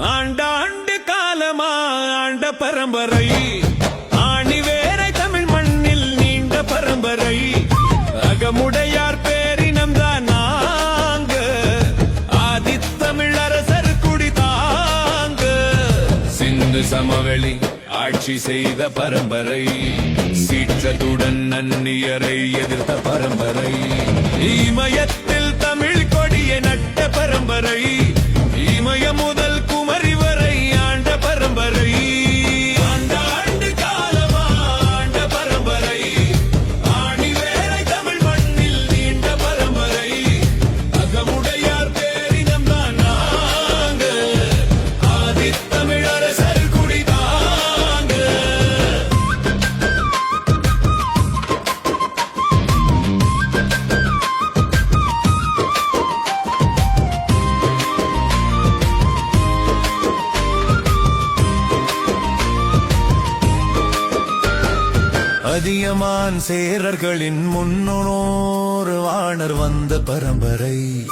ஆண்டாண்டு காலமா ஆண்ட பரம்பரை. ஆணி வேற தமிழ் மண்ணில் நீண்ட பரம்பரை. அகமுடையார் பேரினம் தான் நாங்க ஆதித்தமிழ் அரசர் குடி தாங்க. சிந்து சமவெளி ஆட்சி செய்த பரம்பரை. சீற்றத்துடன் நன்னியரை எதிர்த்த பரம்பரை. இமயத்தில் தமிழ் கொடியை நட்ட பரம்பரை. அதியமான் சேரர்களின் முன்னோர் வாணர் வந்த பரம்பரை.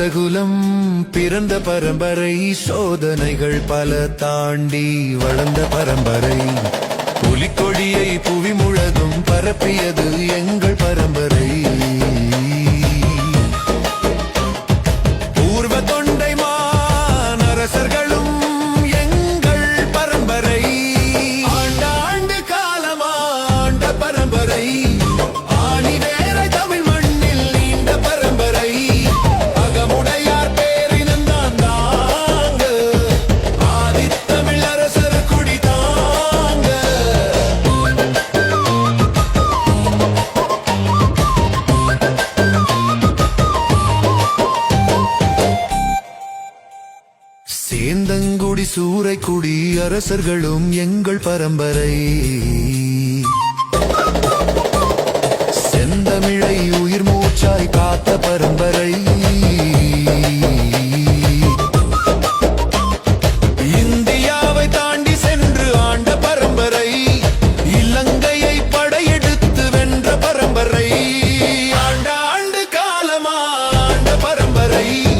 சோழரசகுலம் பிறந்த பரம்பரை சோதனைகள் பல தாண்டி வளர்ந்த பரம்பரை. புலிக்கொடியை புவி முழுதும் பரப்பியது எங்கள் சேந்தங்குடி சூறைக்குடி அரசர்களும் எங்கள் பரம்பரை. செந்தமிழை உயிர் மூச்சாய் காத்த பரம்பரை. பரம்பரை. ஆண்டாண்டு காலமா பரம்பரை.